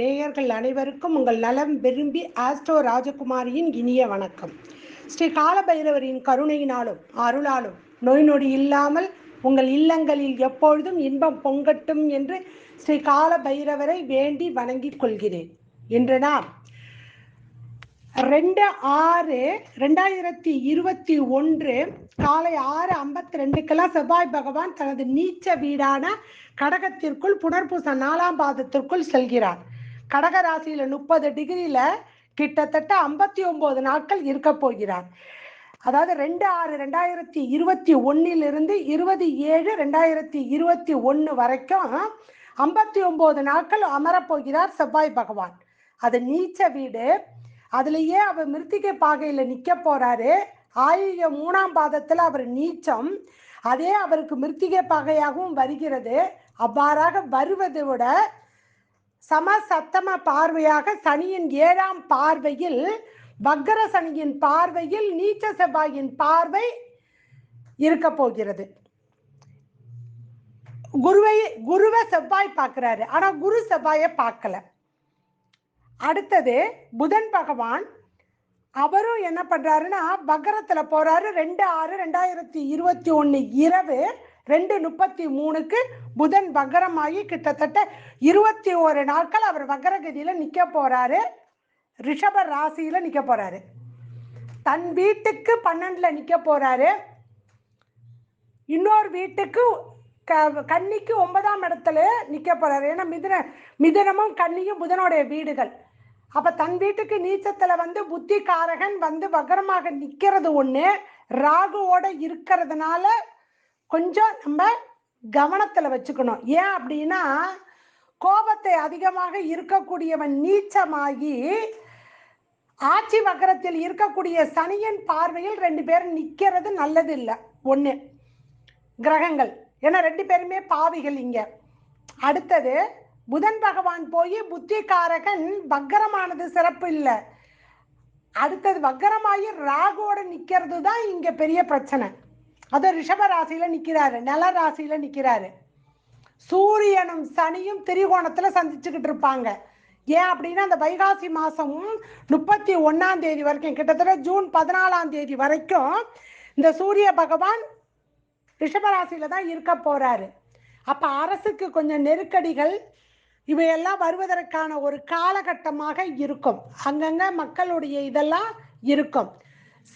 நேயர்கள் அனைவருக்கும் உங்கள் நலம் விரும்பி ஆஸ்ட்ரோ ராஜகுமாரியின் இனிய வணக்கம். ஸ்ரீ காலபைரவரின் கருணையினாலும் அருளாலும் நோய் நொடி இல்லாமல் உங்கள் இல்லங்களில் எப்பொழுதும் இன்பம் பொங்கட்டும் என்று ஸ்ரீ காலபைரவரை வேண்டி வணங்கிக் கொள்கிறேன். இன்று நாம் ரெண்டு ஆறு ரெண்டாயிரத்தி இருபத்தி ஒன்று காலை ஆறு ஐம்பத்தி ரெண்டுக்கெல்லாம் செவ்வாய் பகவான் தனது நீச்ச வீடான கடகத்திற்குள் புனர்பூச நாலாம் பாதத்திற்குள் செல்கிறார். கடக ராசியில முப்பது டிகிரியில கிட்டத்தட்ட ஐம்பத்தி ஒன்பது நாட்கள் இருக்க போகிறார். அதாவது ரெண்டு ஆறு ரெண்டாயிரத்தி இருபத்தி ஒன்னிலிருந்து இருபது ஏழு ரெண்டாயிரத்தி இருபத்தி ஒன்று வரைக்கும் ஐம்பத்தி ஒன்பது நாட்கள் அமரப்போகிறார் செவ்வாய் பகவான். அது நீச்ச வீடு. அதுலயே அவர் மிருத்திகை பாகையில நிக்க போறாரு. ஆயுக மூணாம் பாதத்துல அவர் நீச்சம். அதே அவருக்கு மிருத்திகை பாகையாகவும் வருகிறது. அவ்வாறாக வருவதை விட சம சத்தம பார்வையாக சனியின் ஏழாம் பார்வையில் வக்கர சனியின் பார்வையில் நீச்ச செவ்வாயின் பார்வை இருக்க போகிறது. குருவை குருவை செவ்வாய் பார்க்கிறாரு. ஆனா குரு செவ்வாயை பார்க்கல. அடுத்தது புதன் பகவான். அவரும் என்ன பண்ணுறாருன்னா வக்கரத்துல போகிறாரு ரெண்டு ஆறு ரெண்டாயிரத்தி இருபத்தி ஒன்று இரவு ரெண்டு முப்பத்தி மூணுக்கு புதன் வக்கரமாகி கிட்டத்தட்ட இருபத்தி ஒரு நாட்கள் அவர் வக்கரகதியில நிற்க போகிறாரு ரிஷப ராசியில் நிற்க போகிறாரு தன் வீட்டுக்கு பன்னெண்டில் நிற்க போகிறாரு இன்னொரு வீட்டுக்கு க- கன்னிக்கு ஒன்பதாம் இடத்துல நிற்க போகிறாரு ஏன்னா மிதுன மிதுனமும் கன்னியும் புதனுடைய வீடுகள். அப்ப தன் வீட்டுக்கு நீச்சத்துல வந்து புத்தி காரகன் வந்து வக்கரமாக நிக்கிறது ஒண்ணு ராகுவோட இருக்கிறதுனால கொஞ்சம் நம்ம கவனத்துல வச்சுக்கணும். ஏன் அப்படின்னா கோபத்தை அதிகமாக இருக்கக்கூடியவன் நீச்சமாகி ஆட்சி வக்கரத்தில் இருக்கக்கூடிய சனியன் பார்வையில் ரெண்டு பேரும் நிக்கிறது நல்லது இல்லை ஒண்ணு கிரகங்கள். ஏன்னா ரெண்டு பேருமே பாவிகள் இங்க. அடுத்தது புதன் பகவான் போய் புத்திகாரகன் வக்கரமானது சிறப்பு இல்லை. அடுத்தது வக்கரமாகி ராகுவோட நிற்கிறது தான் இங்கே பெரிய பிரச்சனை. அது ரிஷப ராசியில் நிற்கிறாரு நல ராசியில் நிற்கிறாரு சூரியனும் சனியும் திரிகோணத்தில் சந்திச்சுக்கிட்டு இருப்பாங்க. ஏன் அப்படின்னா அந்த வைகாசி மாதம் முப்பத்தி ஒன்றாம் தேதி வரைக்கும் கிட்டத்தட்ட ஜூன் பதினாலாம் தேதி வரைக்கும் இந்த சூரிய பகவான் ரிஷபராசியில் தான் இருக்க போகிறாரு அப்போ அரசுக்கு கொஞ்சம் நெருக்கடிகள் இவையெல்லாம் வருவதற்கான ஒரு காலகட்டமாக இருக்கும். அங்கங்க மக்களுடைய இதெல்லாம் இருக்கும்.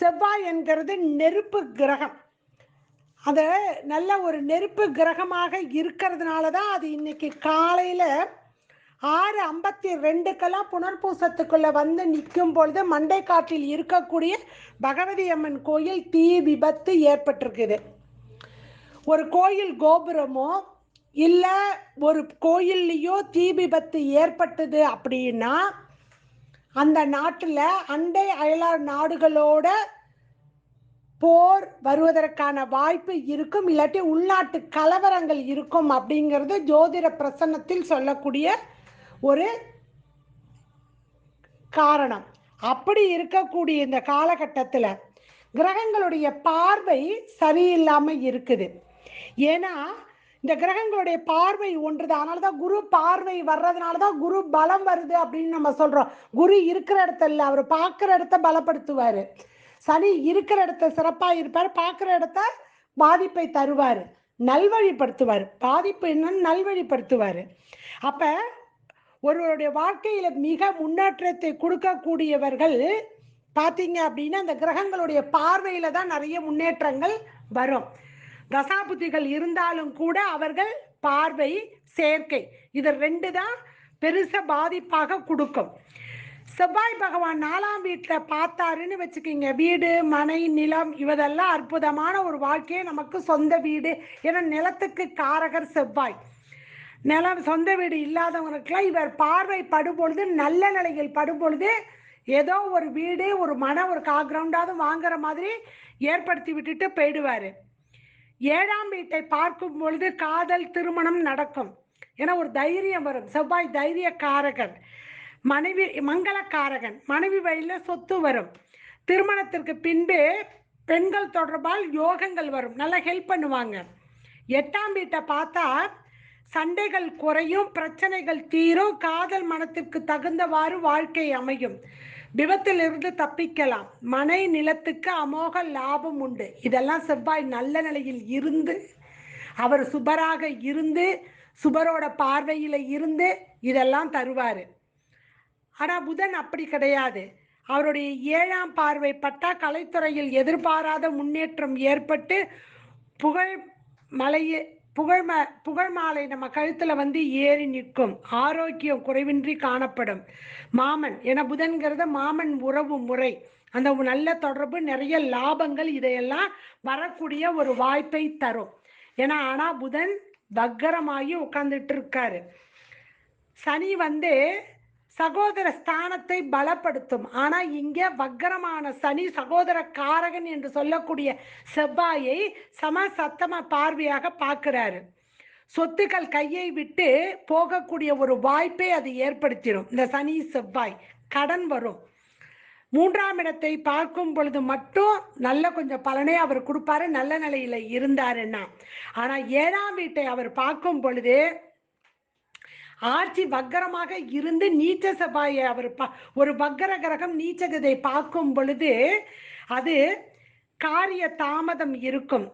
செவ்வாய் என்கிறது நெருப்பு கிரகம். அது நல்ல ஒரு நெருப்பு கிரகமாக இருக்கிறதுனால தான் அது இன்னைக்கு காலையில் ஆறு ஐம்பத்தி ரெண்டுக்கெல்லாம் புனர்பூசத்துக்குள்ளே வந்து நிற்கும் பொழுது மண்டைக்காட்டில் இருக்கக்கூடிய பகவதி அம்மன் கோயில் தீ விபத்து ஏற்பட்டிருக்குது. ஒரு கோயில் கோபுரமோ இல்லை ஒரு கோயில்லையோ தீ விபத்து ஏற்பட்டது அப்படின்னா அந்த நாட்டில் அண்டை அயலார் நாடுகளோட போர் வருவதற்கான வாய்ப்பு இருக்கும் இல்லாட்டி உள்நாட்டு கலவரங்கள் இருக்கும் அப்படிங்கிறது ஜோதிட பிரசன்னத்தில் சொல்லக்கூடிய ஒரு காரணம். அப்படி இருக்கக்கூடிய இந்த காலகட்டத்தில் கிரகங்களுடைய பார்வை சரியில்லாமல் இருக்குது. ஏன்னா இந்த கிரகங்களுடைய பார்வை ஒன்றுதான். அதனால தான் குரு பார்வை வர்றதுனால தான் குரு பலம் வருது அப்படின்னு நம்ம சொல்றோம். குரு இருக்கிற இடத்துல இல்லை அவர் பார்க்குற இடத்த பலப்படுத்துவார். சனி இருக்கிற இடத்த சிறப்பாக இருப்பார் பார்க்குற இடத்த பாதிப்பை தருவார் நல்வழிப்படுத்துவார். பாதிப்பு என்னன்னு நல்வழிப்படுத்துவார். அப்போ ஒருவருடைய வாழ்க்கையில மிக முன்னேற்றத்தை கொடுக்கக்கூடியவர்கள் பார்த்தீங்க அப்படின்னா அந்த கிரகங்களுடைய பார்வையில தான் நிறைய முன்னேற்றங்கள் வரும். தசாபுத்திகள் இருந்தாலும் கூட அவர்கள் பார்வை சேர்க்கை. இது ரெண்டு தான் பெருச பாதிப்பாக கொடுக்கும். செவ்வாய் பகவான் நாலாம் வீட்டில் பார்த்தாருன்னு வச்சுக்கிங்க. வீடு மனை நிலம் இவதெல்லாம் அற்புதமான ஒரு வாழ்க்கையை நமக்கு சொந்த வீடு. ஏன்னா நிலத்துக்கு காரகர் செவ்வாய். நிலம் சொந்த வீடு இல்லாதவங்களுக்கெல்லாம் இவர் பார்வை படுபொழுது நல்ல நிலையில் படுபொழுது ஏதோ ஒரு வீடு ஒரு மன ஒரு காக்ரவுண்டாவது வாங்குற மாதிரி ஏற்படுத்தி விட்டுட்டு போயிடுவார். ஏழாம் வீட்டை பார்க்கும் பொழுது காதல் திருமணம் நடக்கும் ஏன்னா ஒரு தைரியம் வரும். செவ்வாய் தைரிய காரகன் மனைவி மங்களக்காரகன் மனைவி வழியில் சொத்து வரும். திருமணத்திற்கு பின்பு பெண்கள் தொடர்பால் யோகங்கள் வரும். நல்லா ஹெல்ப் பண்ணுவாங்க. எட்டாம் வீட்டை பார்த்தா சண்டைகள் குறையும் பிரச்சனைகள் தீரும் காதல் மனத்திற்கு தகுந்தவாறு வாழ்க்கை அமையும். விபத்திலிருந்து தப்பிக்கலாம். மனை நிலத்துக்கு அமோக லாபம் உண்டு. இதெல்லாம் செவ்வாய் நல்ல நிலையில் இருந்து அவர் சுபராக இருந்து சுபரோட பார்வையில் இருந்து இதெல்லாம் தருவார். ஆனால் புதன் அப்படி கிடையாது. அவருடைய ஏழாம் பார்வை பட்டா கலைத்துறையில் எதிர்பாராத முன்னேற்றம் ஏற்பட்டு புகழ் மலையை புகழ் ம புகழ் மாலை நம்ம கழுத்தில் வந்து ஏறி நிற்கும். ஆரோக்கியம் குறைவின்றி காணப்படும். மாமன் என புதன்கிறது மாமன் உறவு முறை. அந்த நல்ல தொடர்பு நிறைய லாபங்கள் இதையெல்லாம் வரக்கூடிய ஒரு வாய்ப்பை தரும். ஏன்னா ஆனால் புதன் வக்கரமாகி உட்கார்ந்துட்டு இருக்காரு. சனி வந்து சகோதர ஸ்தானத்தை பலப்படுத்தும். ஆனா இங்க வக்கரமான சனி சகோதர காரகன் என்று சொல்லக்கூடிய செவ்வாயை சம சத்தம பார்வையாக பார்க்கிறாரு. சொத்துக்கள் கையை விட்டு போகக்கூடிய ஒரு வாய்ப்பை அது ஏற்படுத்திடும். இந்த சனி செவ்வாய் கடன் வரும். மூன்றாம் இடத்தை பார்க்கும் பொழுது மட்டும் நல்ல கொஞ்சம் பலனே அவர் கொடுப்பாரு. நல்ல நிலையில இருந்தாருன்னா. ஆனா ஏழாம் வீட்டை அவர் பார்க்கும் பொழுது ஆட்சி வக்கரமாக இருந்து நீச்ச சபாயை அவர் பா ஒரு வக்கர கிரகம் நீச்சகதை பார்க்கும் பொழுது அது காரிய தாமதம் இருக்கும்.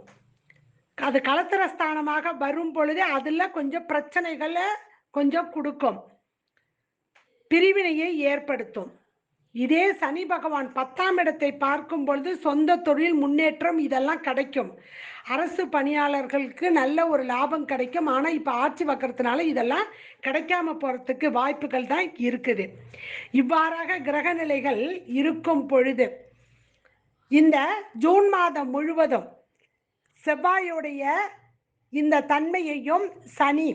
அது கலத்திர ஸ்தானமாக வரும் பொழுது அதில் கொஞ்சம் பிரச்சனைகளை கொஞ்சம் கொடுக்கும். பிரிவினையை ஏற்படுத்தும். இதே சனி பகவான் பத்தாம் இடத்தை பார்க்கும் பொழுது சொந்த தொழில் முன்னேற்றம் இதெல்லாம் கிடைக்கும். அரசு பணியாளர்களுக்கு நல்ல ஒரு லாபம் கிடைக்கும். ஆனால் இப்போ ஆட்சி வக்கறதுனால இதெல்லாம் கிடைக்காம போகிறதுக்கு வாய்ப்புகள் தான் இருக்குது. இவ்வாறாக கிரக நிலைகள் இருக்கும் பொழுது இந்த ஜூன் மாதம் முழுவதும் செவ்வாயுடைய இந்த தன்மையையும் சனி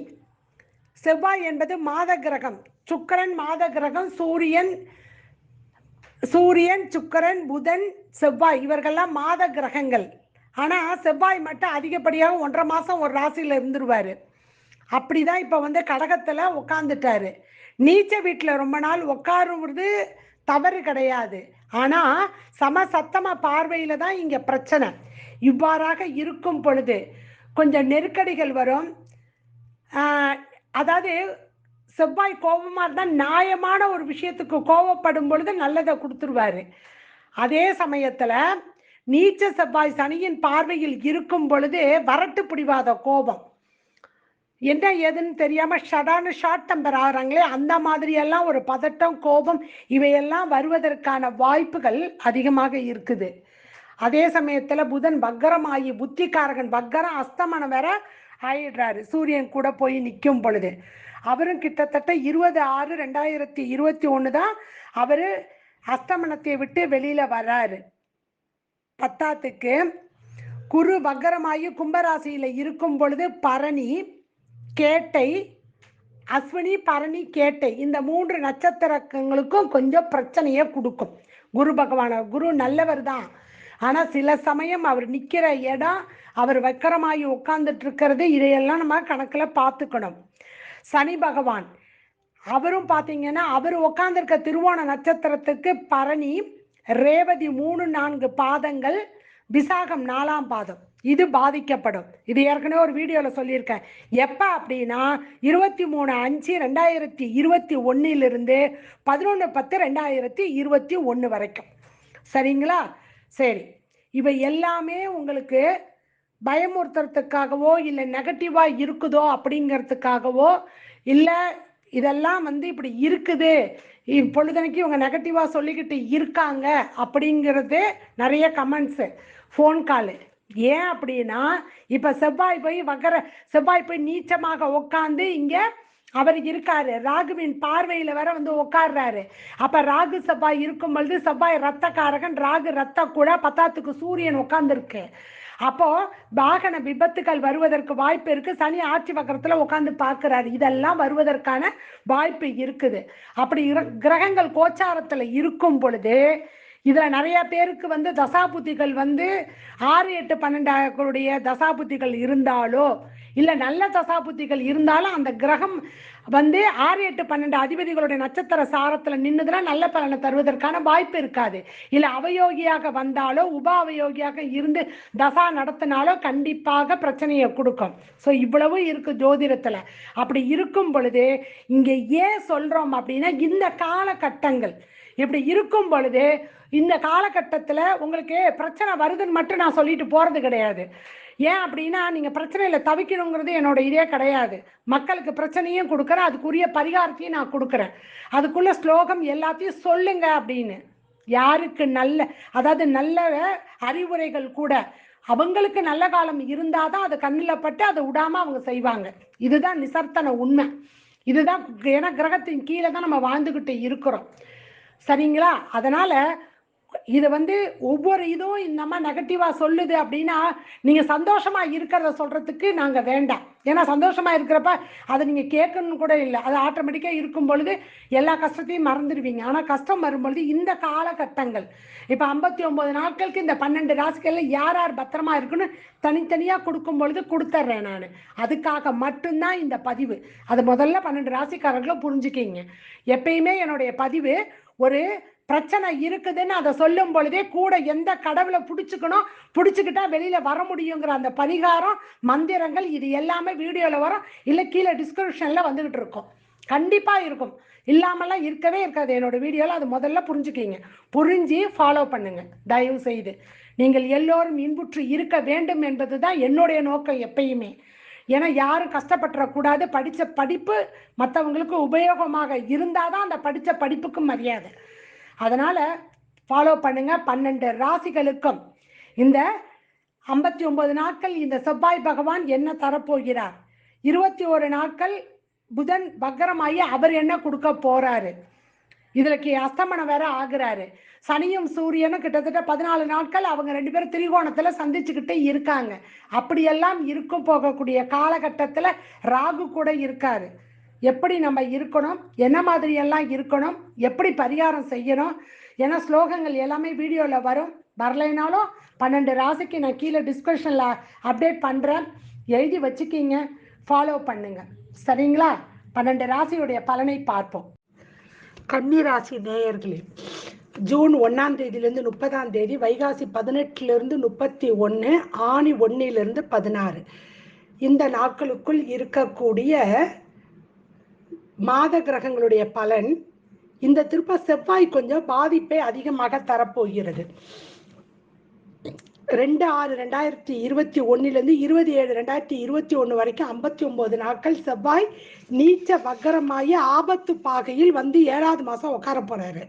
செவ்வாய் என்பது மாத கிரகம் சுக்கரன் மாத கிரகம் சூரியன் சூரியன் சுக்கரன் புதன் செவ்வாய் இவர்கள்லாம் மாத கிரகங்கள். ஆனால் செவ்வாய் மட்டும் அதிகப்படியாக ஒன்றரை மாதம் ஒரு ராசியில் இருந்துருவார். அப்படி தான் இப்போ வந்து கடகத்தில் உட்காந்துட்டாரு நீச்ச வீட்டில் ரொம்ப நாள் உட்காருவது தவறு கிடையாது. ஆனால் சம சத்தம பார்வையில் தான் இங்கே பிரச்சனை. இவ்வாறாக இருக்கும் பொழுது கொஞ்சம் நெருக்கடிகள் வரும். அதாவது செவ்வாய் கோபமாக இருந்தால் நியாயமான ஒரு விஷயத்துக்கு கோபப்படும் பொழுது நல்லதை கொடுத்துருவாரு. அதே சமயத்தில் நீச்ச செவ்வாய் சனியின் பார்வையில் இருக்கும் பொழுது வரட்டு பிடிவாத கோபம். என்ன ஏதுன்னு தெரியாம ஷடான ஷார்ட் டெம்பர் ஆகிறாங்களே அந்த மாதிரியெல்லாம் ஒரு பதட்டம் கோபம் இவையெல்லாம் வருவதற்கான வாய்ப்புகள் அதிகமாக இருக்குது. அதே சமயத்துல புதன் பக்கரமாகி புத்திகாரகன் பக்கரம் அஸ்தமனம் வேற ஆயிடுறாரு. சூரியன் கூட போய் நிற்கும் பொழுது. அவரும் கிட்டத்தட்ட இருபது ஆறு ரெண்டாயிரத்தி இருபத்தி ஒன்று தான் அவர் அஸ்தமனத்தை விட்டு வெளியில் வர்றாரு பத்தாத்துக்கு குரு வக்கரமாகி கும்பராசியில் இருக்கும் பொழுது பரணி கேட்டை அஸ்வினி பரணி கேட்டை இந்த மூன்று நட்சத்திரங்களுக்கும் கொஞ்சம் பிரச்சனையை கொடுக்கும். குரு பகவான குரு நல்லவர் தான் ஆனால் சில சமயம் அவர் நிற்கிற இடம் அவர் வக்கரமாகி உட்காந்துட்டு இருக்கிறது இதையெல்லாம் நம்ம கணக்கில் பார்த்துக்கணும். சனி பகவான். அவரும் பார்த்தீங்கன்னா அவர் உட்காந்துருக்க திருவோண நட்சத்திரத்துக்கு பரணி ரேவதி மூணு நான்கு பாதங்கள் விசாகம் நாலாம் பாதம். இது பாதிக்கப்படும். இது ஏற்கனவே ஒரு வீடியோவில் சொல்லியிருக்கேன். எப்போ அப்படின்னா இருபத்தி மூணு அஞ்சு ரெண்டாயிரத்தி இருபத்தி ஒன்றிலிருந்து பதினொன்று பத்து ரெண்டாயிரத்தி இருபத்தி ஒன்று வரைக்கும். சரிங்களா? சரி. இவை எல்லாமே உங்களுக்கு பயமுறுத்துறதுக்காகவோ இல்லை நெகட்டிவாக இருக்குதோ அப்படிங்கிறதுக்காகவோ இல்லை இதெல்லாம் வந்து இப்படி இருக்குது. இப்பொழுதனைக்கு இவங்க நெகட்டிவாக சொல்லிக்கிட்டு இருக்காங்க அப்படிங்கிறது நிறைய கமெண்ட்ஸு ஃபோன் காலு ஏன் அப்படின்னா இப்போ செவ்வாய் போய் வக்கர செவ்வாய் போய் நீச்சமாக உட்காந்து இங்கே அவர் இருக்காரு. ராகுவின் பார்வையில வேற வந்து உட்காடுறாரு அப்ப ராகு செவ்வாய் இருக்கும் பொழுது செவ்வாய் ரத்தக்காரகன் ராகு ரத்த கூட பத்தாத்துக்கு சூரியன் உட்கார்ந்துருக்கு அப்போ வாகன விபத்துகள் வருவதற்கு வாய்ப்பு இருக்கு. சனி ஆட்சி வக்கரத்துல உட்காந்து பார்க்கிறாரு. இதெல்லாம் வருவதற்கான வாய்ப்பு இருக்குது. அப்படி கிரகங்கள் கோச்சாரத்துல இருக்கும் பொழுது இதுல நிறைய பேருக்கு வந்து தசாபுத்திகள் வந்து ஆறு எட்டு பன்னெண்டாகளுடைய தசாபுத்திகள் இருந்தாலோ இல்லை நல்ல தசாபுத்திகள் இருந்தாலும் அந்த கிரகம் வந்து ஆறு எட்டு பன்னெண்டு அதிபதிகளுடைய நட்சத்திர சாரத்தில் நின்றுதுன்னா நல்ல பலனை தருவதற்கான வாய்ப்பு இருக்காது. இல்லை அவயோகியாக வந்தாலோ உப அவயோகியாக இருந்து தசா நடத்தினாலோ கண்டிப்பாக பிரச்சனையை கொடுக்கும். ஸோ இவ்வளவு இருக்கு ஜோதிடத்தில். அப்படி இருக்கும் பொழுது இங்கே ஏன் சொல்கிறோம் அப்படின்னா இந்த காலகட்டங்கள். இப்படி இருக்கும் பொழுது இந்த காலகட்டத்தில் உங்களுக்கு பிரச்சனை வருதுன்னு மட்டும் நான் சொல்லிட்டு போகிறது கிடையாது. ஏன் அப்படின்னா நீங்கள் பிரச்சனையில் தவிக்கணுங்கிறது என்னோட இதே கிடையாது. மக்களுக்கு பிரச்சனையும் கொடுக்குறேன் அதுக்குரிய பரிகாரத்தையும் நான் கொடுக்குறேன். அதுக்குள்ள ஸ்லோகம் எல்லாத்தையும் சொல்லுங்க அப்படின்னு. யாருக்கு நல்ல அதாவது நல்ல அறிவுரைகள் கூட அவங்களுக்கு நல்ல காலம் இருந்தால் தான் அது கண்ணில் பட்டு அதை விடாமல் அவங்க செய்வாங்க. இதுதான் நிசர்த்தன உண்மை. இதுதான் ஏன்னா கிரகத்தின் கீழே தான் நம்ம வாழ்ந்துக்கிட்டு இருக்கிறோம். சரிங்களா? அதனால இதை வந்து ஒவ்வொரு இதுவும் இந்த மாதிரி நெகட்டிவா சொல்லுது அப்படின்னா நீங்க சந்தோஷமா இருக்கிறத சொல்றதுக்கு நாங்க வேண்டாம். ஏன்னா சந்தோஷமா இருக்கிறப்ப அதை நீங்க கேட்கணும்னு கூட இல்லை. அது ஆட்டோமேட்டிக்கா இருக்கும் பொழுது எல்லா கஷ்டத்தையும் மறந்துடுவீங்க. ஆனா கஷ்டம் வரும்பொழுது இந்த காலகட்டங்கள் இப்ப ஐம்பத்தி ஒன்பது நாட்களுக்கு இந்த பன்னெண்டு ராசிகள்ல யார் யார் பத்திரமா இருக்குன்னு தனித்தனியா கொடுக்கும் பொழுது கொடுத்துட்றேன் நான். அதுக்காக மட்டும்தான் இந்த பதிவு. அது முதல்ல பன்னெண்டு ராசிக்காரர்களும் புரிஞ்சுக்கிங்க. எப்பயுமே என்னுடைய பதிவு ஒரு பிரச்சனை இருக்குதுன்னு அதை சொல்லும் பொழுதே கூட எந்த கடவுளை பிடிச்சிக்கணும் பிடிச்சிக்கிட்டா வெளியில வர முடியுங்கிற அந்த பரிகாரம் மந்திரங்கள் இது எல்லாமே வீடியோவில் வரும். இல்லை கீழே டிஸ்கிரிப்ஷன்ல வந்துகிட்டு இருக்கும். கண்டிப்பா இருக்கும். இல்லாமலாம் இருக்கவே இருக்காது. என்னோட வீடியோவில் அது முதல்ல புரிஞ்சுக்கிங்க. புரிஞ்சு ஃபாலோ பண்ணுங்க. தயவு செய்து. நீங்கள் எல்லோரும் இன்புற்று இருக்க வேண்டும் என்பது தான் என்னுடைய நோக்கம் எப்பயுமே. ஏன்னா யாரும் கஷ்டப்பட்டுறக்கூடாது. படித்த படிப்பு மற்றவங்களுக்கு உபயோகமாக இருந்தால் தான் அந்த படித்த படிப்புக்கும் மரியாதை. அதனால் ஃபாலோ பண்ணுங்க. பன்னெண்டு ராசிகளுக்கும் இந்த ஐம்பத்தி ஒன்பது நாட்கள் இந்த செவ்வாய் பகவான் என்ன தரப்போகிறார்? இருபத்தி ஒரு நாட்கள் புதன் பக்கரமாகி அவர் என்ன கொடுக்க போறாரு? இதுலக்கு அஸ்தமனம் வேற ஆகுறாரு. சனியும் சூரியனும் கிட்டத்தட்ட பதினாலு நாட்கள் அவங்க ரெண்டு பேரும் திரிகோணத்துல சந்திச்சுக்கிட்டே இருக்காங்க. அப்படியெல்லாம் இருக்கும் போகக்கூடிய காலகட்டத்துல ராகு கூட இருக்காரு. எப்படி நம்ம இருக்கணும்? என்ன மாதிரியெல்லாம் இருக்கணும்? எப்படி பரிகாரம் செய்யணும்? ஏன்னா ஸ்லோகங்கள் எல்லாமே வீடியோவில் வரும். வரலைனாலும் பன்னெண்டு ராசிக்கு நான் கீழே டிஸ்கஷனில் அப்டேட் பண்ணுறேன் எழுதி வச்சுக்கிங்க. ஃபாலோ பண்ணுங்க. சரிங்களா? பன்னெண்டு ராசியுடைய பலனை பார்ப்போம். கன்னி ராசி நேயர்களே ஜூன் ஒன்றாம் தேதியிலேருந்து முப்பதாம் தேதி வைகாசி பதினெட்டுலேருந்து முப்பத்தி ஒன்று ஆணி ஒன்றிலிருந்து பதினாறு. இந்த நாட்களுக்குள் இருக்கக்கூடிய மாத கிரகங்களுடைய பலன் இந்த திருப்ப செவ்வாய் கொஞ்சம் பாதிப்பை அதிகமாக தரப்போகிறது. ரெண்டு ஆறு ரெண்டாயிரத்தி இருபத்தி ஒன்னுலேருந்து இருபது ஏழு ரெண்டாயிரத்தி இருபத்தி ஒன்று வரைக்கும் ஐம்பத்தி ஒம்பது நாட்கள் செவ்வாய் நீச்ச வக்கரமாகி ஆபத்து பாகையில் வந்து ஏழாவது மாதம் உட்கார போகிறாரு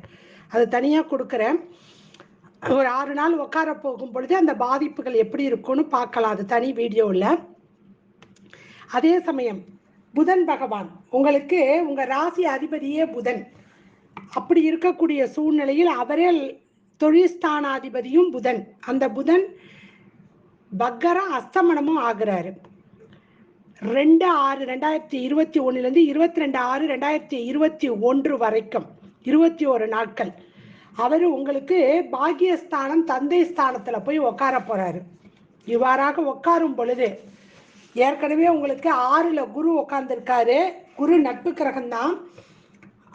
அது தனியாக கொடுக்குறேன். ஒரு ஆறு நாள் உட்கார போகும் பொழுது அந்த பாதிப்புகள் எப்படி இருக்கும்னு பார்க்கலாம். அது தனி வீடியோவில் அதே சமயம் புதன் பகவான். உங்களுக்கு உங்கள் ராசி அதிபதியே புதன். அப்படி இருக்கக்கூடிய சூழ்நிலையில் அவரே தொழில்ஸ்தானாதிபதியும் புதன். அந்த புதன் பக்கர அஸ்தமனமும் ஆகுறாரு. ரெண்டு ஆறு ரெண்டாயிரத்தி இருபத்தி ஒன்னுலேருந்து இருபத்தி ரெண்டு ஆறு ரெண்டாயிரத்தி இருபத்தி ஒன்று வரைக்கும். இருபத்தி ஒரு நாட்கள். அவர் உங்களுக்கு பாக்கியஸ்தானம் தந்தை ஸ்தானத்தில் போய் உட்கார போகிறாரு இவ்வாறாக உட்காரும் பொழுது ஏற்கனவே உங்களுக்கு ஆறுல குரு உட்காந்துருக்காரு குரு நட்பு கிரகம்தான்.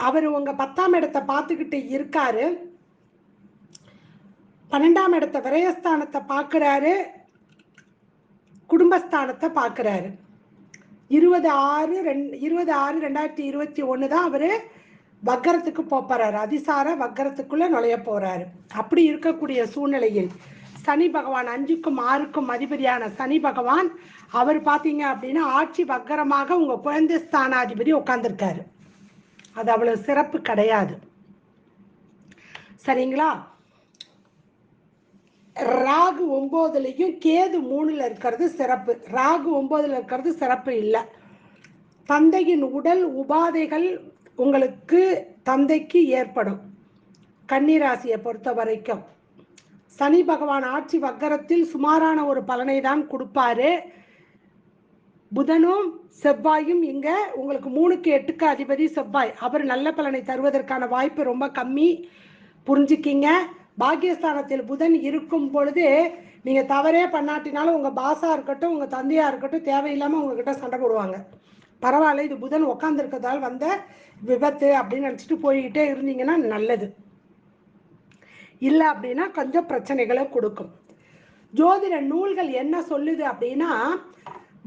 அவர் உங்க பத்தாம் இடத்தை பார்த்துக்கிட்டு இருக்காரு. பன்னெண்டாம் இடத்த விரயஸ்தானத்தை பார்க்குறாரு. குடும்பஸ்தானத்தை பார்க்குறாரு. இருபது ஆறு ரெண் இருபது ஆறு ரெண்டாயிரத்தி இருபத்தி ஒன்று தான் அவர் வக்கரத்துக்கு போகிறாரு அதிசார வக்கரத்துக்குள்ளே நுழைய போகிறாரு அப்படி இருக்கக்கூடிய சூழ்நிலையில் சனி பகவான் அஞ்சுக்கும் ஆறுக்கும் அதிபதியான சனி பகவான் அவர் பார்த்தீங்க அப்படின்னா ஆட்சி வக்கரமாக உங்க குழந்தை ஸ்தானாதிபதி உட்கார்ந்துருக்காரு. அது அவ்வளவு சிறப்பு கிடையாது. சரிங்களா? ராகு ஒன்பதுலையும் கேது மூணுல இருக்கிறது சிறப்பு. ராகு ஒன்பதுல இருக்கிறது சிறப்பு இல்லை. தந்தையின் உடல் உபாதைகள் உங்களுக்கு தந்தைக்கு ஏற்படும். கன்னிராசியை பொறுத்த வரைக்கும் சனி பகவான் ஆட்சி வக்கரத்தில் சுமாரான ஒரு பலனை தான் கொடுப்பாரு. புதனும் செவ்வாயும் இங்க உங்களுக்கு மூணுக்கு எட்டுக்கு அதிபதி செவ்வாய். அவர் நல்ல பலனை தருவதற்கான வாய்ப்பு ரொம்ப கம்மி. புரிஞ்சுக்கிங்க. பாக்கியஸ்தானத்தில் புதன் இருக்கும் பொழுது நீங்கள் தவறே பண்ணாட்டினாலும் உங்கள் பாஸாக இருக்கட்டும் உங்கள் தந்தையாக இருக்கட்டும் தேவையில்லாமல் உங்ககிட்ட சண்டை போடுவாங்க. பரவாயில்ல இது புதன் உட்காந்துருக்கதால் வந்த விபத்து அப்படின்னு நினச்சிட்டு போய்கிட்டே இருந்தீங்கன்னா நல்லது. இல்லை அப்படின்னா கொஞ்சம் பிரச்சனைகளை கொடுக்கும். ஜோதிட நூல்கள் என்ன சொல்லுது அப்படின்னா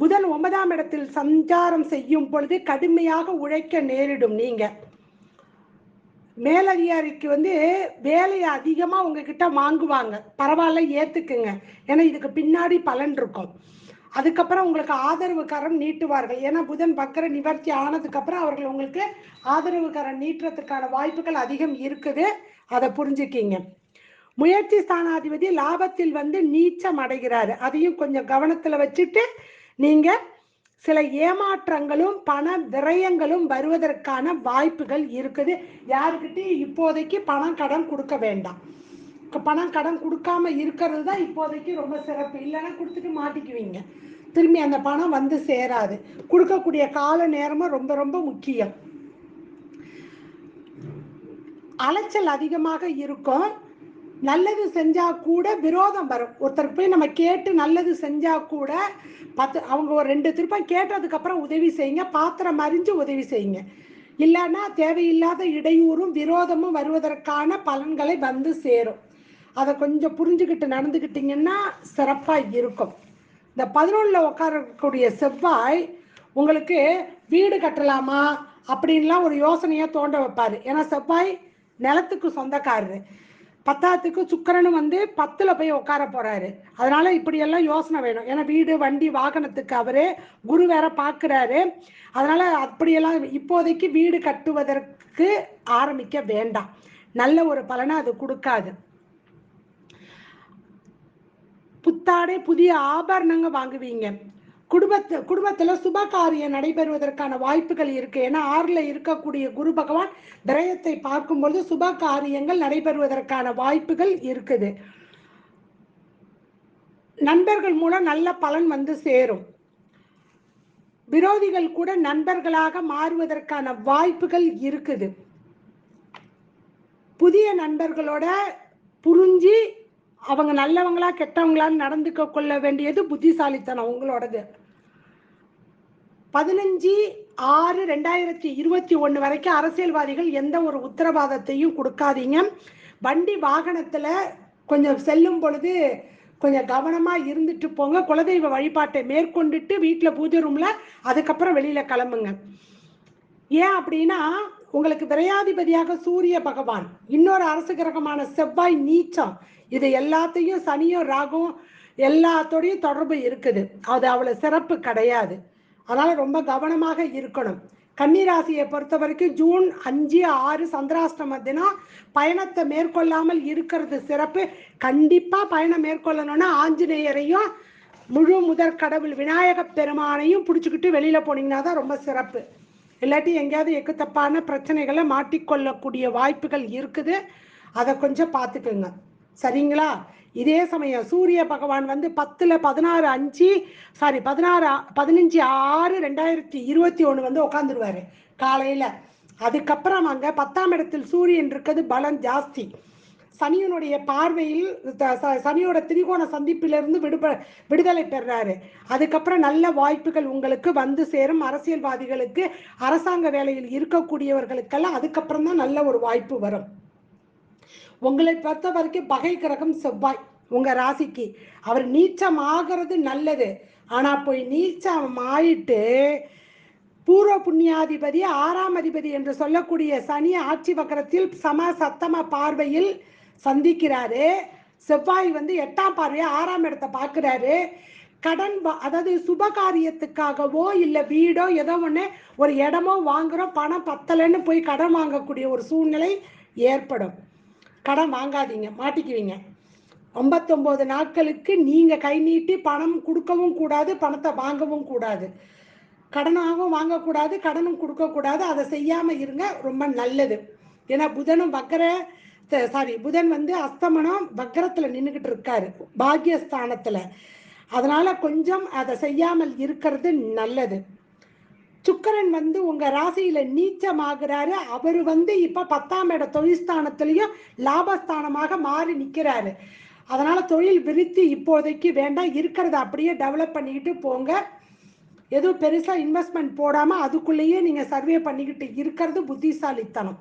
புதன் ஒன்பதாம் இடத்தில் சஞ்சாரம் செய்யும் பொழுது கடுமையாக உழைக்க நேரிடும் நீங்க. மேலதிகாரிக்கு வந்து வேலையை அதிகமாக உங்ககிட்ட வாங்குவாங்க. பரவாயில்ல ஏற்றுக்குங்க ஏன்னா இதுக்கு பின்னாடி பலன் இருக்கும். அதுக்கப்புறம் உங்களுக்கு ஆதரவு கரம் நீட்டுவார்கள். ஏன்னா புதன் பக்கர நிவர்த்தி ஆனதுக்கப்புறம் அவர்கள் உங்களுக்கு ஆதரவு கரம் நீட்டுறதுக்கான வாய்ப்புகள் அதிகம் இருக்குது. அதை புரிஞ்சுக்கிங்க. முயற்சி ஸ்தானாதிபதி லாபத்தில் வந்து நீச்சம் அடைகிறாரு. அதையும் கொஞ்சம் கவனத்தில் வச்சுட்டு நீங்கள் சில ஏமாற்றங்களும் பண விரயங்களும் வருவதற்கான வாய்ப்புகள் இருக்குது. யாருக்கிட்டையும் இப்போதைக்கு பணம் கடன் கொடுக்க வேண்டாம். பணம் கடன் கொடுக்காம இருக்கிறது தான் இப்போதைக்கு ரொம்ப சிறப்பு. இல்லைன்னா கொடுத்துட்டு மாட்டிக்குவீங்க. திரும்பி அந்த பணம் வந்து சேராது. கொடுக்கக்கூடிய கால நேரமும் ரொம்ப ரொம்ப முக்கியம். அலைச்சல் அதிகமாக இருக்கும். நல்லது செஞ்சா கூட விரோதம் வரும். ஒருத்தர் போய் நம்ம கேட்டு நல்லது செஞ்சா கூட பத்து அவங்க ஒரு ரெண்டு திருப்பம் கேட்டதுக்கு அப்புறம் உதவி செய்யுங்க பாத்திரம் அறிஞ்சு உதவி செய்யுங்க. இல்லைன்னா தேவையில்லாத இடையூறும் விரோதமும் வருவதற்கான பலன்களை வந்து சேரும். அதை கொஞ்சம் புரிஞ்சுக்கிட்டு நடந்துக்கிட்டிங்கன்னா சிறப்பாக இருக்கும். இந்த பதினொன்றில் உட்காரக்கூடிய செவ்வாய் உங்களுக்கு வீடு கட்டலாமா அப்படின்லாம் ஒரு யோசனையாக தோண்ட வைப்பார். ஏன்னா செவ்வாய் நிலத்துக்கு சொந்தக்காரரு. பத்தாத்துக்கு சுக்கரனும் வந்து பத்தில் போய் உட்கார போகிறாரு அதனால இப்படியெல்லாம் யோசனை வேணும். ஏன்னா வீடு வண்டி வாகனத்துக்கு அவரு குரு வேற பார்க்குறாரு அதனால அப்படியெல்லாம் இப்போதைக்கு வீடு கட்டுவதற்கு ஆரம்பிக்க வேண்டாம். நல்ல ஒரு பலனை அது கொடுக்காது. புத்தாடை புதிய ஆபரணங்க வாங்குவீங்க. குடும்பத்து குடும்பத்தில் சுப காரியம் நடைபெறுவதற்கான வாய்ப்புகள் இருக்கு. ஏன்னா ஆறில் இருக்கக்கூடிய குரு பகவான் பார்க்கும் பார்க்கும்பொழுது சுப காரியங்கள் நடைபெறுவதற்கான வாய்ப்புகள் இருக்குது. நண்பர்கள் மூலம் நல்ல பலன் வந்து சேரும். விரோதிகள் கூட நண்பர்களாக மாறுவதற்கான வாய்ப்புகள் இருக்குது. புதிய நண்பர்களோட புரிஞ்சு அவங்க நல்லவங்களா கெட்டவங்களான்னு நடந்துக்க கொள்ள வேண்டியது புத்திசாலித்தனம் உங்களோடது. பதினஞ்சு ஆறு ரெண்டாயிரத்தி இருபத்தி ஒன்று வரைக்கும் அரசியல்வாதிகள் எந்த ஒரு உத்தரவாதத்தையும் கொடுக்காதீங்க. வண்டி வாகனத்தில் கொஞ்சம் செல்லும் பொழுது கொஞ்சம் கவனமாக இருந்துட்டு போங்க. குலதெய்வ வழிபாட்டை மேற்கொண்டுட்டு வீட்டில் பூஜை ரூமில் அதுக்கப்புறம் வெளியில் கிளம்புங்க. ஏன் அப்படின்னா உங்களுக்கு விரையாதிபதியாக சூரிய பகவான் இன்னொரு அரசு கிரகமான செவ்வாய் நீச்சம் இது எல்லாத்தையும் சனியும் ராகும் எல்லாத்தோடையும் தொடர்பு இருக்குது. அது அவ்வளோ சிறப்பு கிடையாது. அதனால் ரொம்ப கவனமாக இருக்கணும். கன்னிராசியை பொறுத்த வரைக்கும் ஜூன் அஞ்சு ஆறு சந்திராஷ்டம தினம் பயணத்தை மேற்கொள்ளாமல் இருக்கிறது சிறப்பு. கண்டிப்பாக பயணம் மேற்கொள்ளணும்னா ஆஞ்சநேயரையும் முழு முதற் கடவுள் விநாயக பெருமானையும் பிடிச்சிக்கிட்டு வெளியில் போனீங்கன்னா தான் ரொம்ப சிறப்பு. இல்லாட்டி எங்கேயாவது எக்குத்தப்பான பிரச்சனைகளை மாட்டிக்கொள்ளக்கூடிய வாய்ப்புகள் இருக்குது. அதை கொஞ்சம் பார்த்துக்குங்க. சரிங்களா? இதே சமயம் சூரிய பகவான் வந்து பத்தில் பதினாறு அஞ்சு சாரி பதினாறு பதினஞ்சு ஆறு ரெண்டாயிரத்தி இருபத்தி ஒன்று வந்து உட்காந்துருவாரு காலையில். அதுக்கப்புறம் அங்கே பத்தாம் இடத்தில் சூரியன் இருக்கிறது பலம் ஜாஸ்தி. சனியனுடைய பார்வையில் சனியோட திரிகோண சந்திப்பிலிருந்து விடுப விடுதலை பெறாரு. அதுக்கப்புறம் நல்ல வாய்ப்புகள் உங்களுக்கு வந்து சேரும். அரசியல்வாதிகளுக்கு அரசாங்க வேலையில் இருக்கக்கூடியவர்களுக்கெல்லாம் அதுக்கப்புறம் தான் நல்ல ஒரு வாய்ப்பு வரும். உங்களை பொறுத்த வரைக்கும் பகை கிரகம் செவ்வாய். உங்க ராசிக்கு. அவர் நீச்சம் ஆகிறது நல்லது. ஆனா போய் நீச்சம் ஆயிட்டு பூர்வ புண்ணியாதிபதி ஆறாம் அதிபதி என்று சொல்லக்கூடிய சனி ஆட்சி வக்கரத்தில் சம சத்தம பார்வையில் சந்திக்கிறாரு. செவ்வாய் வந்து எட்டாம் பார்வையை ஆறாம் இடத்தை பார்க்குறாரு. கடன் அதாவது சுப காரியத்துக்காகவோ இல்லை வீடோ ஏதோ ஒன்று ஒரு இடமோ வாங்குறோம் பணம் பத்தலைன்னு போய் கடன் வாங்கக்கூடிய ஒரு சூழ்நிலை ஏற்படும். கடன் வாங்காதீங்க மாட்டிக்குவீங்க. ஐம்பத்தொம்போது நாட்களுக்கு நீங்கள் கை நீட்டி பணம் கொடுக்கவும் கூடாது பணத்தை வாங்கவும் கூடாது. கடனாகவும் வாங்கக்கூடாது கடனும் கொடுக்கக்கூடாது. அதை செய்யாமல் இருங்க ரொம்ப நல்லது. ஏன்னா புதனும் வக்கர சாரி புதன் வந்து அஸ்தமனம் வக்கரத்தில் நின்றுக்கிட்டு இருக்காரு பாக்யஸ்தானத்தில். அதனால் கொஞ்சம் அதை செய்யாமல் இருக்கிறது நல்லது. சுக்கரன் வந்து உங்க ராசியில நீச்சமாகிறாரு. அவர் வந்து இப்ப பத்தாம் இட தொழில்ஸ்தானத்திலையும் லாபஸ்தானமாக மாறி நிற்கிறாரு அதனால் தொழில் விருத்தி இப்போதைக்கு வேண்டாம். இருக்கிறத அப்படியே டெவலப் பண்ணிக்கிட்டு போங்க. எதுவும் பெருசாக இன்வெஸ்ட்மெண்ட் போடாமல் அதுக்குள்ளேயே நீங்கள் சர்வே பண்ணிக்கிட்டு இருக்கிறது புத்திசாலித்தனம்.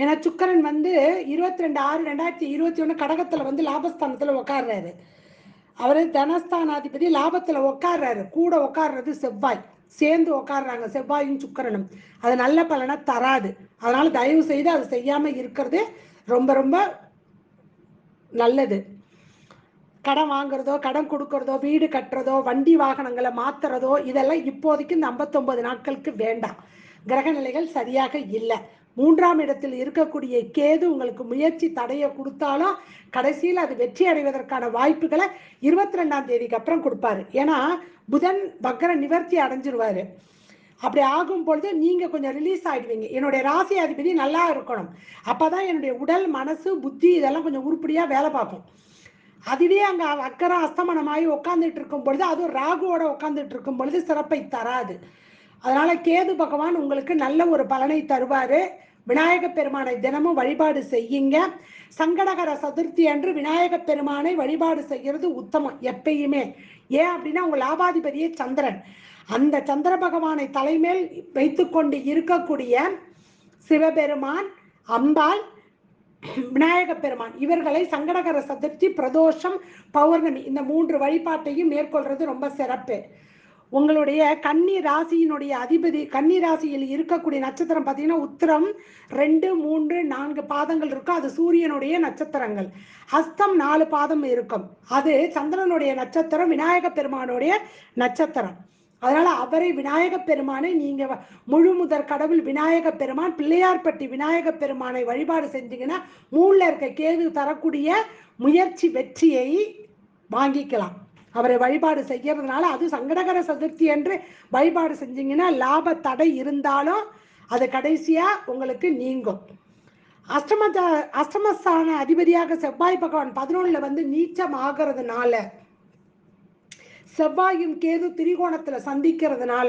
ஏன்னா சுக்கரன் வந்து இருபத்தி ரெண்டு ஆறு ரெண்டாயிரத்தி இருபத்தி ஒன்று கடகத்தில் வந்து லாபஸ்தானத்தில் உட்காடுறாரு அவர் தனஸ்தானாதிபதி லாபத்தில் உட்கார்றாரு கூட உட்கார்றது செவ்வாய். சேர்ந்து உட்கார்றாங்க செவ்வாயும் சுக்கரனும். அது நல்ல பலனை தராது. அதனால தயவு செய்து அது செய்யாமல் இருக்கிறது ரொம்ப ரொம்ப நல்லது. கடன் வாங்குறதோ கடன் கொடுக்கறதோ வீடு கட்டுறதோ வண்டி வாகனங்களை மாத்துறதோ இதெல்லாம் இப்போதைக்கு இந்த ஐம்பத்தொன்பது நாட்களுக்கு வேண்டாம். கிரகநிலைகள் சரியாக இல்லை. மூன்றாம் இடத்தில் இருக்கக்கூடிய கேது உங்களுக்கு முயற்சி தடையை கொடுத்தாலும் கடைசியில் அது வெற்றி அடைவதற்கான வாய்ப்புகளை இருபத்தி ரெண்டாம் தேதிக்கு அப்புறம் கொடுப்பாரு. ஏன்னா புதன் வக்கர நிவர்த்தி அடைஞ்சிருவாரு. அப்படி ஆகும் பொழுது நீங்க கொஞ்சம் ரிலீஸ் ஆயிடுவீங்க. என்னுடைய ராசி அதிபதி நல்லா இருக்கணும். அப்பதான் என்னுடைய உடல் மனசு புத்தி இதெல்லாம் கொஞ்சம் உருப்படியா வேலை பார்க்கும். அதுவே அங்க அக்கறை அஸ்தமனமாகி உட்காந்துட்டு இருக்கும் பொழுது அதுவும் ராகுவோட உட்காந்துட்டு இருக்கும் பொழுது சிறப்பை தராது. அதனால கேது பகவான் உங்களுக்கு நல்ல ஒரு பலனை தருவாரு. விநாயக பெருமானை தினமும் வழிபாடு செய்யுங்க. சங்கடகர சதுர்த்தி அன்று விநாயக பெருமானை வழிபாடு செய்கிறது உத்தமம் எப்பயுமே. ஏன் அப்படின்னா உங்க லாபாதிபதியே சந்திரன். அந்த சந்திர பகவானை தலைமேல் வைத்துக்கொண்டு இருக்கக்கூடிய சிவபெருமான் அம்பாள் விநாயக பெருமான் இவர்களை சங்கடகர சதுர்த்தி பிரதோஷம் பௌர்ணமி இந்த மூன்று வழிபாட்டையும் மேற்கொள்றது ரொம்ப சிறப்பு. உங்களுடைய கன்னி ராசியினுடைய அதிபதி கன்னி ராசியில் இருக்கக்கூடிய நட்சத்திரம் பார்த்தீங்கன்னா உத்திரம் ரெண்டு மூன்று நான்கு பாதங்கள் இருக்கும். அது சூரியனுடைய நட்சத்திரங்கள். ஹஸ்தம் நாலு பாதம் இருக்கும். அது சந்திரனுடைய நட்சத்திரம் விநாயக பெருமானுடைய நட்சத்திரம். அதனால அவரை விநாயக பெருமானை நீங்க வ- முழு முதற் கடவுள் விநாயக பெருமான் பிள்ளையார்பட்டி விநாயக பெருமானை வழிபாடு செஞ்சீங்கன்னா மூணுல இருக்க கேது தரக்கூடிய முயற்சி வெற்றியை வாங்கிக்கலாம். அவரை வழிபாடு செய்யறதுனால அது சங்கடகர சதுர்த்தி என்று வழிபாடு செஞ்சீங்கன்னா லாப தடை இருந்தாலும் அது கடைசியா உங்களுக்கு நீங்கும். அஷ்டம அஷ்டமஸ்தான அதிபதியாக செவ்வாய் பகவான் பதினொன்னுல வந்து நீச்சம் ஆகிறதுனால செவ்வாயும் கேது திரிகோணத்துல சந்திக்கிறதுனால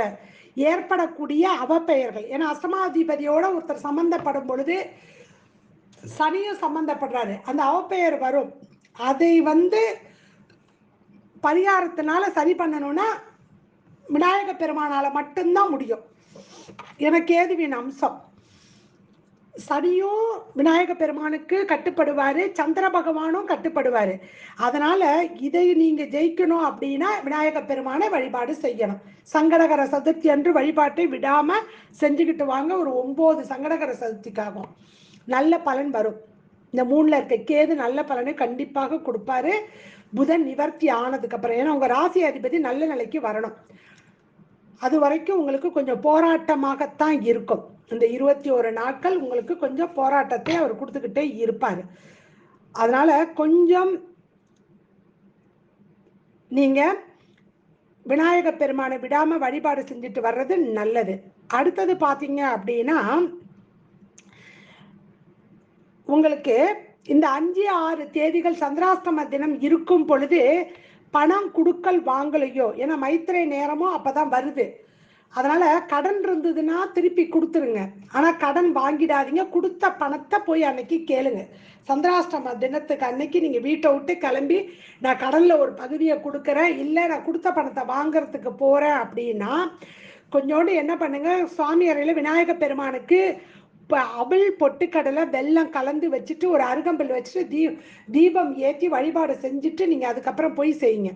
ஏற்படக்கூடிய அவப்பெயர்கள். ஏன்னா அஷ்டமாதிபதியோட ஒருத்தர் சம்பந்தப்படும் பொழுது சனியும் சம்பந்தப்படுறாரு. அந்த அவப்பெயர் வரும். அதை வந்து பரிகாரத்தினால சரி பண்ணணும்னா விநாயக பெருமானால மட்டும்தான் முடியும். எனக்கு கேதுவின் அம்சம்? சனியும் விநாயக பெருமானுக்கு கட்டுப்படுவார் சந்திர பகவானும் கட்டுப்படுவார். அதனால் இதை நீங்கள் ஜெயிக்கணும் அப்படின்னா விநாயக பெருமானை வழிபாடு செய்யணும். சங்கடகர சதுர்த்தி அன்று வழிபாட்டை விடாமல் செஞ்சுக்கிட்டு வாங்க ஒரு ஒம்பது சங்கடகர சதுர்த்திக்காகும் நல்ல பலன் வரும். இந்த மூணில் இருக்க கேது நல்ல பலனை கண்டிப்பாக கொடுப்பாரு. புதன் நிவர்த்தி ஆனதுக்கு அப்புறம் ஏன்னா உங்க ராசி அதிபதி நல்ல நிலைக்கு வரணும். அது வரைக்கும் உங்களுக்கு கொஞ்சம் போராட்டமாகத்தான் இருக்கும். இந்த இருபத்தி ஒரு நாட்கள் உங்களுக்கு கொஞ்சம் போராட்டத்தை அவர் கொடுத்துக்கிட்டே இருப்பார். அதனால கொஞ்சம் நீங்க விநாயக பெருமானை விடாம வழிபாடு செஞ்சுட்டு வர்றது நல்லது. அடுத்தது பாத்தீங்க அப்படின்னா உங்களுக்கு இந்த அஞ்சு ஆறு தேதிகள் சந்திராஷ்டம தினம் இருக்கும் பொழுது பணம் கொடுக்கல் வாங்கலையோ? ஏன்னா மைத்திரை நேரமும் அப்பதான் வருது. அதனால கடன் இருந்ததுன்னா திருப்பி கொடுத்துருங்க. ஆனா கடன் வாங்கிடாதீங்க. கொடுத்த பணத்தை போய் அன்னைக்கு கேளுங்க. சந்திராஷ்டம தினத்துக்கு அன்னைக்கு நீங்க வீட்டை விட்டு கிளம்பி நான் கடன்ல ஒரு பகுதியை கொடுக்குறேன். இல்லை நான் கொடுத்த பணத்தை வாங்குறதுக்கு போறேன். அப்படின்னா கொஞ்சோண்டு என்ன பண்ணுங்க? சுவாமி அறையில விநாயக பெருமானுக்கு அவள் பொட்டுக்கடலை வெல்லம் கலந்து வச்சுட்டு ஒரு அருகம்பல் வச்சுட்டு தீ தீபம் ஏற்றி வழிபாடு செஞ்சுட்டு நீங்கள் அதுக்கப்புறம் போய் செய்யுங்க.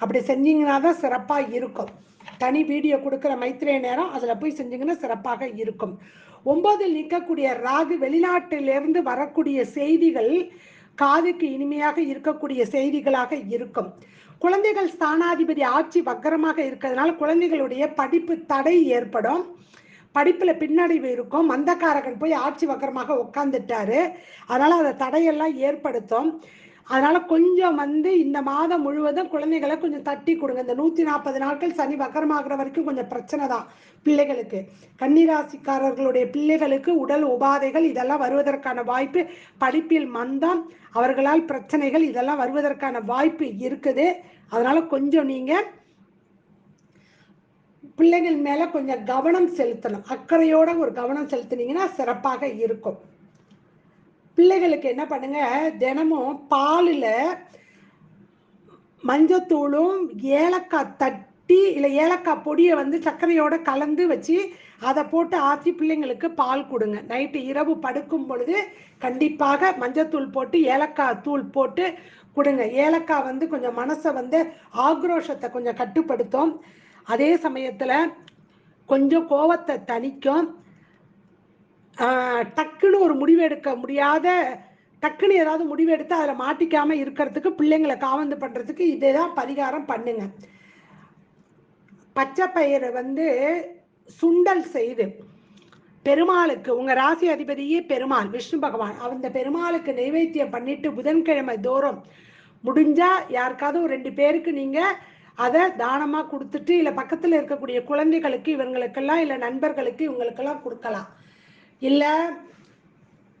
அப்படி செஞ்சீங்கன்னா தான் சிறப்பாக இருக்கும். தனி வீடியோ கொடுக்குற மைத்திரே நேரம் அதில் போய் செஞ்சீங்கன்னா சிறப்பாக இருக்கும். ஒன்பதில் நிற்கக்கூடிய ராகு வெளிநாட்டிலிருந்து வரக்கூடிய செய்திகள் காதுக்கு இனிமையாக இருக்கக்கூடிய செய்திகளாக இருக்கும். குழந்தைகள் ஸ்தானாதிபதி ஆட்சி வக்கரமாக இருக்கிறதுனால குழந்தைகளுடைய படிப்பு தடை ஏற்படும். படிப்புல பின்னடைவு இருக்கும். மந்தக்காரகன் போய் ஆட்சி வக்கரமாக உட்காந்துட்டாரு அதனால அதை தடையெல்லாம் ஏற்படுத்தும். அதனால கொஞ்சம் வந்து இந்த மாதம் முழுவதும் குழந்தைகளை கொஞ்சம் தட்டி கொடுங்க. இந்த நூத்தி நாற்பது நாட்கள் சனி வக்கரமாகிற வரைக்கும் கொஞ்சம் பிரச்சனை தான் பிள்ளைகளுக்கு. கன்னிராசிக்காரர்களுடைய பிள்ளைகளுக்கு உடல் உபாதைகள் இதெல்லாம் வருவதற்கான வாய்ப்பு படிப்பில் மந்தம் அவர்களால் பிரச்சனைகள் இதெல்லாம் வருவதற்கான வாய்ப்பு இருக்குது. அதனால கொஞ்சம் நீங்க பிள்ளைகள் மேல கொஞ்சம் கவனம் செலுத்தணும். அக்கறையோட ஒரு கவனம் செலுத்துனீங்கன்னா சிறப்பாக இருக்கும். பிள்ளைகளுக்கு என்ன பண்ணுங்க? தினமும் பாலில் மஞ்சத்தூளும் ஏலக்காய் தட்டி இல்லை ஏலக்காய் பொடியை வந்து சர்க்கரையோட கலந்து வச்சு அதை போட்டு ஆற்றி பிள்ளைங்களுக்கு பால் கொடுங்க. நைட்டு இரவு படுக்கும் பொழுது கண்டிப்பாக மஞ்சத்தூள் போட்டு ஏலக்காய் தூள் போட்டு கொடுங்க. ஏலக்காய் வந்து கொஞ்சம் மனசை வந்து ஆக்ரோஷத்தை கொஞ்சம் கட்டுப்படுத்தும். அதே சமயத்தில் கொஞ்சம் கோவத்தை தணிக்கும். டக்குன்னு ஒரு முடிவு எடுக்க முடியாத டக்குன்னு ஏதாவது முடிவு எடுத்து அதில் மாட்டிக்காமல் இருக்கிறதுக்கு பிள்ளைங்களை காவந்து பண்ணுறதுக்கு இதே தான் பரிகாரம் பண்ணுங்க. பச்சை பயிரை வந்து சுண்டல் செய்து பெருமாளுக்கு உங்கள் ராசி அதிபதியே பெருமாள் விஷ்ணு பகவான் அந்த பெருமாளுக்கு நைவேத்தியம் பண்ணிட்டு புதன்கிழமை தோறும் முடிஞ்சால் யாருக்காவது ஒரு ரெண்டு பேருக்கு நீங்கள் அதை தானமாக கொடுத்துட்டு இல்லை பக்கத்தில் இருக்கக்கூடிய குழந்தைகளுக்கு இவங்களுக்கெல்லாம் இல்லை நண்பர்களுக்கு இவங்களுக்கெல்லாம் கொடுக்கலாம். இல்லை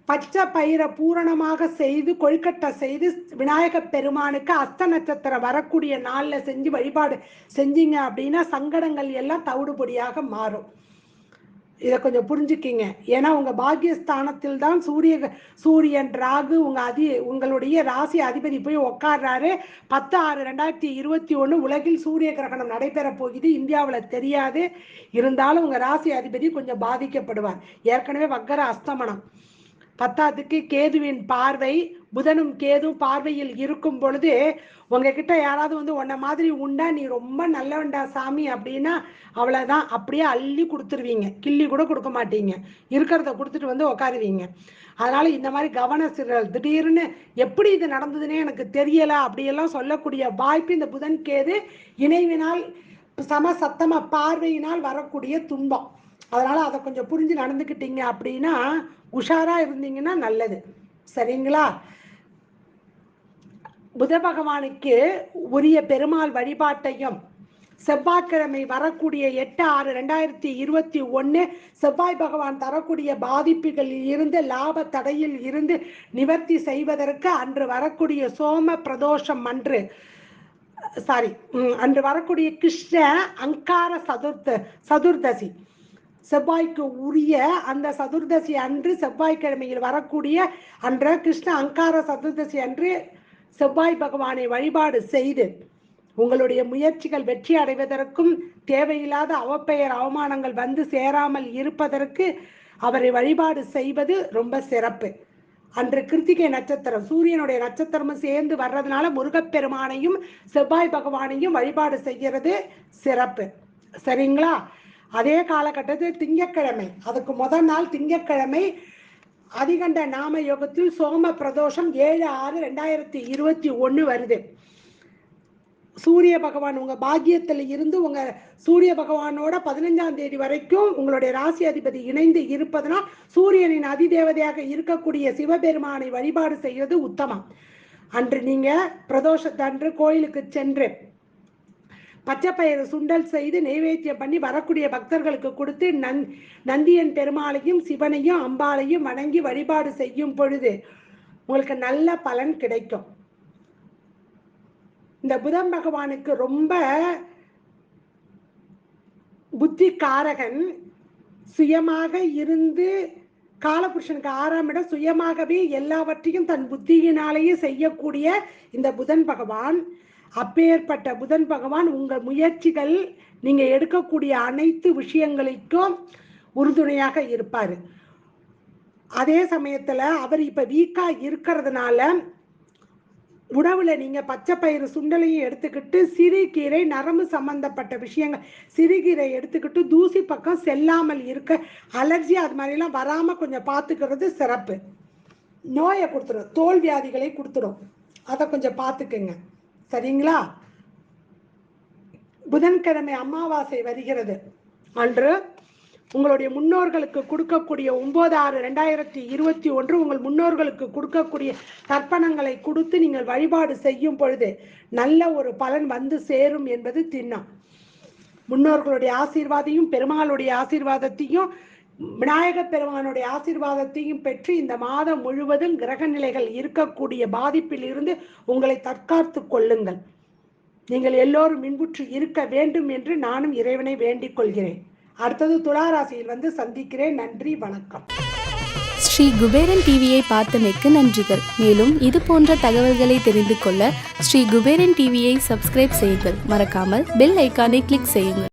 பச்சை பயிரை பூரணமாக செய்து கொழுக்கட்டை செய்து விநாயக பெருமானுக்கு அஸ்த நட்சத்திரம் வரக்கூடிய நாளில் செஞ்சு வழிபாடு செஞ்சீங்க அப்படின்னா சங்கடங்கள் எல்லாம் தவிடுபொடியாக மாறும். இதை கொஞ்சம் புரிஞ்சுக்கிங்க. ஏன்னா உங்க பாக்கியஸ்தானத்தில் தான் சூரிய சூரியன் ராகு உங்க அதி உங்களுடைய ராசி அதிபதி போய் உட்கார்றாரு பத்து ஆறு ரெண்டாயிரத்தி இருபத்தி ஒன்று உலகில் சூரிய கிரகணம் நடைபெற போகுது. இந்தியாவில் தெரியாது. இருந்தாலும் உங்க ராசி அதிபதி கொஞ்சம் பாதிக்கப்படுவார். ஏற்கனவே வக்கர அஸ்தமனம். பத்தாத்துக்கு கேதுவின் பார்வை புதனும் கேது பார்வையில் இருக்கும் பொழுது உங்ககிட்ட யாராவது வந்து உன்ன மாதிரி உண்டா நீ ரொம்ப நல்லவன்டா சாமி அப்படின்னா அவ்வளவுதான். அப்படியே அள்ளி கொடுத்துருவீங்க. கிள்ளி கூட கொடுக்க மாட்டீங்க. இருக்கிறத கொடுத்துட்டு வந்து உக்காருவீங்க. அதனால இந்த மாதிரி கவன சிறல் திடீர்னு எப்படி இது நடந்ததுன்னே எனக்கு தெரியல அப்படியெல்லாம் சொல்லக்கூடிய வாய்ப்பு இந்த புதன் கேது இணைவினால் சம சத்தம பார்வையினால் வரக்கூடிய துன்பம். அதனால் அதை கொஞ்சம் புரிஞ்சு நடந்துக்கிட்டீங்க அப்படின்னா உஷாராக இருந்தீங்கன்னா நல்லது. சரிங்களா? புத பகவானுக்கு உரிய பெருமாள் வழிபாட்டையும் செவ்வாய்க்கிழமை வரக்கூடிய எட்டு ஆறு ரெண்டாயிரத்தி இருபத்தி ஒன்று செவ்வாய் பகவான் தரக்கூடிய பாதிப்புகளில் இருந்து லாப தடையில் இருந்து நிவர்த்தி செய்வதற்கு அன்று வரக்கூடிய சோம பிரதோஷம் அன்று சாரி அன்று வரக்கூடிய கிருஷ்ண அங்கார சதுர்த்த சதுர்தசி. செவ்வாய்க்கு உரிய அந்த சதுர்தசி அன்று செவ்வாய்க்கிழமையில் வரக்கூடிய அன்ற கிருஷ்ண அங்கார சதுர்தசி அன்று செவ்வாய் பகவானை வழிபாடு செய்து உங்களுடைய முயற்சிகள் வெற்றி அடைவதற்கும் தேவையில்லாத அவப்பெயர் அவமானங்கள் வந்து சேராமல் இருப்பதற்கு அவரை வழிபாடு செய்வது ரொம்ப சிறப்பு. அன்று கிருத்திகை நட்சத்திரம் சூரியனுடைய நட்சத்திரமும் சேர்ந்து வர்றதுனால முருகப்பெருமானையும் செவ்வாய் பகவானையும் வழிபாடு செய்கிறது சிறப்பு. சரிங்களா? அதே காலகட்டத்தில் திங்கட்கிழமை அதுக்கு முதல் நாள் திங்கட்கிழமை அதிகண்ட நாம யோகத்தில் சோம பிரதோஷம் ஏழு ஆறு ரெண்டாயிரத்தி இருபத்தி ஒன்று வருது. சூரிய பகவான் உங்கள் பாக்கியத்தில் இருந்து உங்கள் சூரிய பகவானோட பதினஞ்சாம் தேதி வரைக்கும் உங்களுடைய ராசி அதிபதி இணைந்து இருப்பதனால் சூரியனின் அதிதேவதையாக இருக்கக்கூடிய சிவபெருமானை வழிபாடு செய்வது உத்தமம். அன்று நீங்கள் பிரதோஷத்தன்று கோயிலுக்கு சென்று பச்சைப்பயிறு சுண்டல் செய்து நைவேத்தியம் பண்ணி வரக்கூடிய பக்தர்களுக்கு கொடுத்து நந் நந்தியன் பெருமாளையும் சிவனையும் அம்பாளையும் வணங்கி வழிபாடு செய்யும் பொழுது உங்களுக்கு நல்ல பலன் கிடைக்கும். இந்த புதன் பகவானுக்கு ரொம்ப புத்திக்காரகன். சுயமாக இருந்து காலபுருஷனுக்கு ஆறாம் இடம். சுயமாகவே எல்லாவற்றையும் தன் புத்தியினாலேயே செய்யக்கூடிய இந்த புதன் பகவான். அப்பேற்பட்ட புதன் பகவான் உங்கள் முயற்சிகள் நீங்க எடுக்கக்கூடிய அனைத்து விஷயங்களுக்கும் உறுதுணையாக இருப்பார். அதே சமயத்துல அவர் இப்ப வீக்கா இருக்கிறதுனால உணவுல நீங்க பச்சை பயிறு சுண்டலையும் எடுத்துக்கிட்டு சிறுகீரை நரம்பு சம்பந்தப்பட்ட விஷயங்கள் சிறுகீரை எடுத்துக்கிட்டு தூசி பக்கம் செல்லாமல் இருக்க அலர்ஜி அது மாதிரிலாம் வராம கொஞ்சம் பார்த்துக்கிறது சிறப்பு. நோயை கொடுத்துரும் தோல் வியாதிகளை கொடுத்துடும் அதை கொஞ்சம் பார்த்துக்குங்க. சரிங்களா? புதன்கிழமை அமாவாசை வருகிறது. அன்று உங்களுடைய முன்னோர்களுக்கு கொடுக்கக்கூடிய ஒன்பது ஆறு ரெண்டாயிரத்தி இருபத்தி ஒன்று உங்கள் முன்னோர்களுக்கு கொடுக்கக்கூடிய தர்ப்பணங்களை கொடுத்து நீங்கள் வழிபாடு செய்யும் பொழுது நல்ல ஒரு பலன் வந்து சேரும் என்பது திண்ணம். முன்னோர்களுடைய ஆசீர்வாதையும் பெருமாளுடைய ஆசீர்வாதத்தையும் விநாயக பெருமானுடைய ஆசீர்வாதத்தையும் பெற்று இந்த மாதம் முழுவதும் கிரக நிலைகள் இருக்கக்கூடிய பாதிப்பில் இருந்து உங்களை தற்காத்து கொள்ளுங்கள். நீங்கள் எல்லோரும் மின்புற்று இருக்க வேண்டும் என்று நானும் இறைவனை வேண்டிக் கொள்கிறேன். அடுத்தது துளாராசியில் வந்து சந்திக்கிறேன். நன்றி வணக்கம். ஸ்ரீ குபேரன் டிவியை பார்த்தமைக்கு நன்றிகள். மேலும் இது போன்ற தகவல்களை தெரிந்து கொள்ள ஸ்ரீ குபேரன் டிவியை சப்ஸ்கிரைப் செய்யுங்கள். மறக்காமல் பெல் ஐக்கானை கிளிக் செய்யுங்கள்.